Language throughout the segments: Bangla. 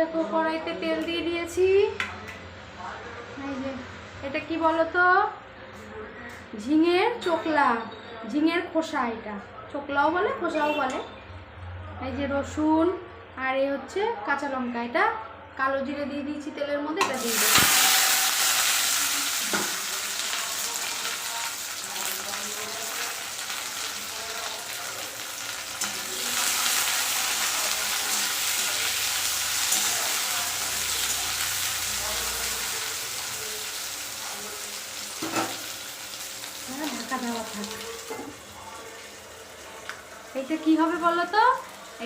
দেখো, কড়াইতে তেল দিয়ে দিয়েছি। এটা কি বলতো? ঝিঙের চোকলা, ঝিঙের খোসা এটা। চোকলাও বলে, খোসাও বলে। এই যে রসুন আর এই হচ্ছে কাঁচা লঙ্কা। এটা কালো জিরে দিয়ে দিয়েছি তেলের মধ্যে, এটা দিয়ে দেবো হ্যাঁ, ঢাকা দেওয়া থাক এটা কি হবে বলো তো?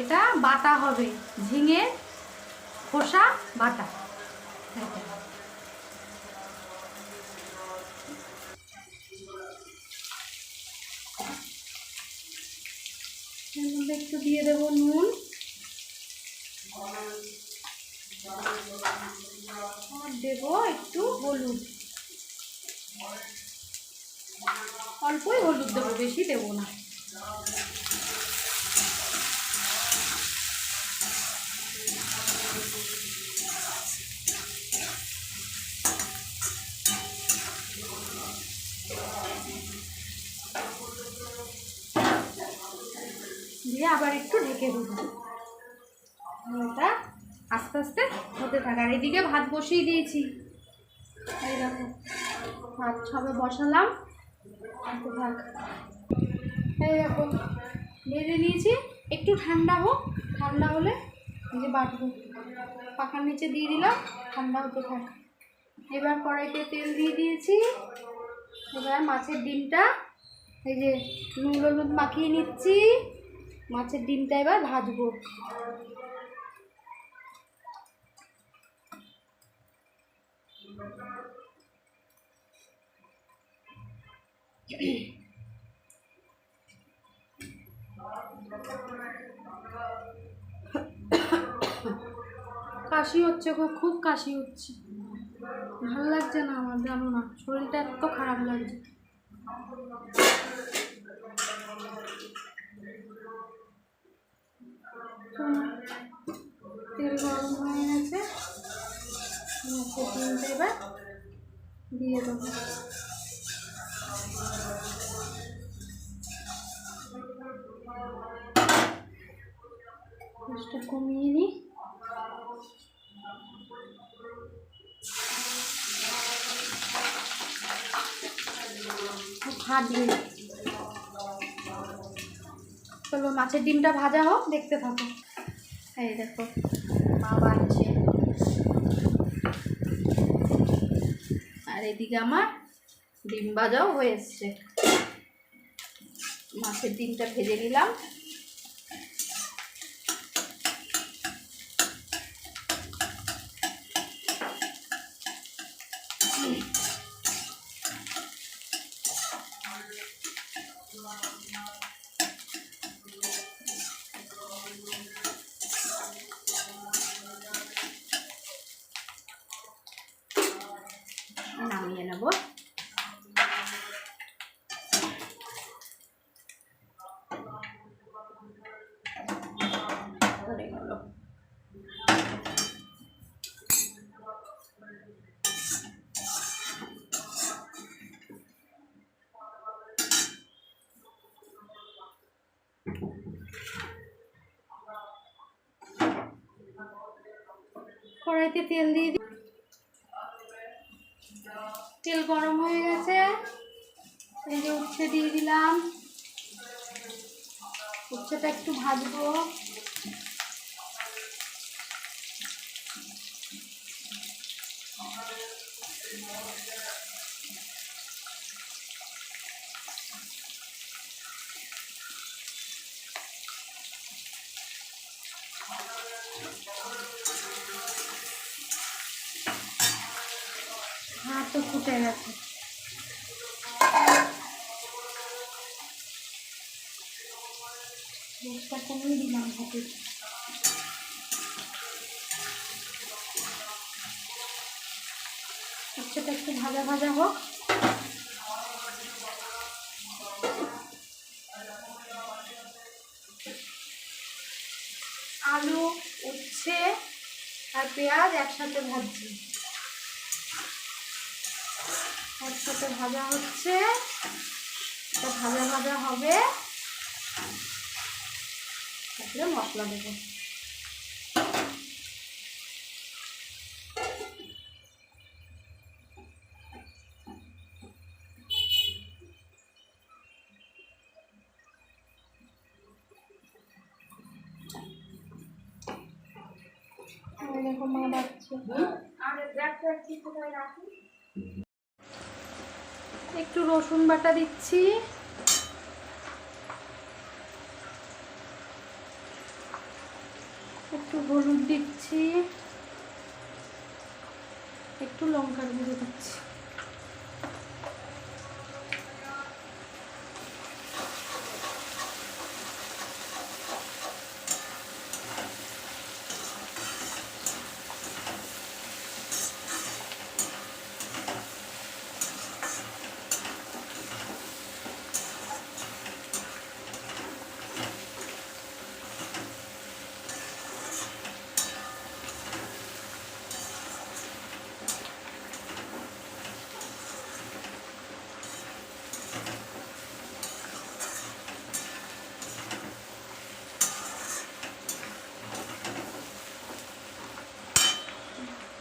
এটা বাটা হবে। ঝিঙে, খোসা, বাটা। একটু দিয়ে দেবো নুন। দেবো একটু হলুদ। অল্পই হলুদ দেবো, বেশি দেবো না। আবার একটু ঢেকে দেবো। এটা আস্তে আস্তে হতে থাকে। আর এদিকে ভাত বসিয়ে দিয়েছি। এই দেখো, ভাত সবে বসালাম। হতে থাক। এই দেখো ভেজে নিয়েছি। একটু ঠান্ডা হোক, ঠান্ডা হলে যে বাটবো। পাখার নিচে দিয়ে দিলাম, ঠান্ডা হতে থাক। এবার কড়াইতে তেল দিয়ে দিয়েছি। এবার মাছের ডিমটা, এই যে নুন হলুদ মাখিয়ে নিচ্ছি। মাছের ডিমটা এবার ভাজবো। কাশি হচ্ছে খুব খুব কাশি হচ্ছে। ভালো লাগছে না আমার, জানো না, শরীরটা এত খারাপ লাগছে। তেল গরম হয়ে গেছে। মাছের ডিমটা এবার দিয়ে দেবো। গ্যাসটা কমিয়ে নিই। ভাজবে। চলো মাছের ডিমটা ভাজা হোক, দেখতে থাকো। এই দেখো মা বাড়ছে আর এদিকে আমার ডিম ভাজাও হয়ে এসছে। মাছের ডিমটা ভেজে নিলাম। নামিয়ে নেব। কড়াইতে তেল দিয়ে দিই তেল গরম হয়ে গেছে। এই যে উচ্ছে দিয়ে দিলাম। উচ্ছেটা একটু ভাজবো। ভাত তো ফুটে গেছে। গ্যাসটা একটু ভাজা ভাজা হোক। আলু, উচ্ছে আর পেঁয়াজ একসাথে ভাজছি। একসাথে ভাজা হচ্ছে। এটা ভাজা ভাজা হবে। তারপরে মশলা দেবো। দেখো মা বাচ্চা একটু রসুন বাটা দিচ্ছি। একটু হলুদ দিচ্ছি। একটু লঙ্কার গুঁড়ো দিচ্ছি।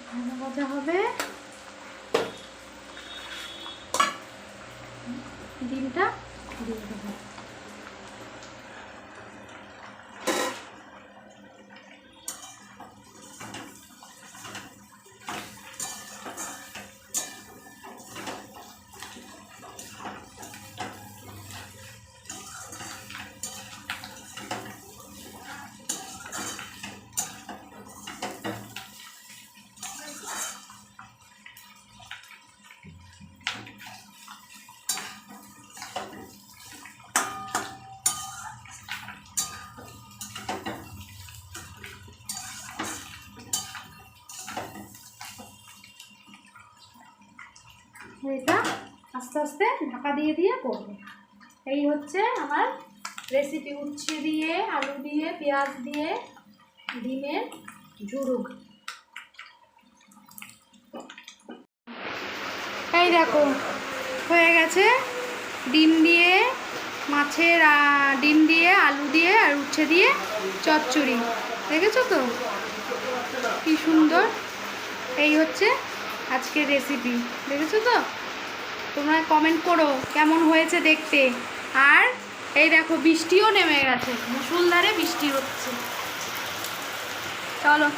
ভাজা ভাজা হবে। ডিমটা দিয়ে দেবো। এটা আস্তে আস্তে ঢাকা দিয়ে দিয়ে করবে। এই হচ্ছে আমার রেসিপি উচ্ছে দিয়ে, আলু দিয়ে, পেঁয়াজ দিয়ে ডিমের ঝুড়ুক এই দেখো, হয়ে গেছে। ডিম দিয়ে, মাছের ডিম দিয়ে, আলু দিয়ে আর উচ্ছে দিয়ে চচ্চড়ি। দেখেছ তো? কি সুন্দর। এই হচ্ছে আজকের রেসিপি দেখেছ তো? তোমরা কমেন্ট করো কেমন হয়েছে দেখতে। আর এই দেখো, বৃষ্টিও নেমে গেছে। মুসুলধারে বৃষ্টি হচ্ছে। চলো।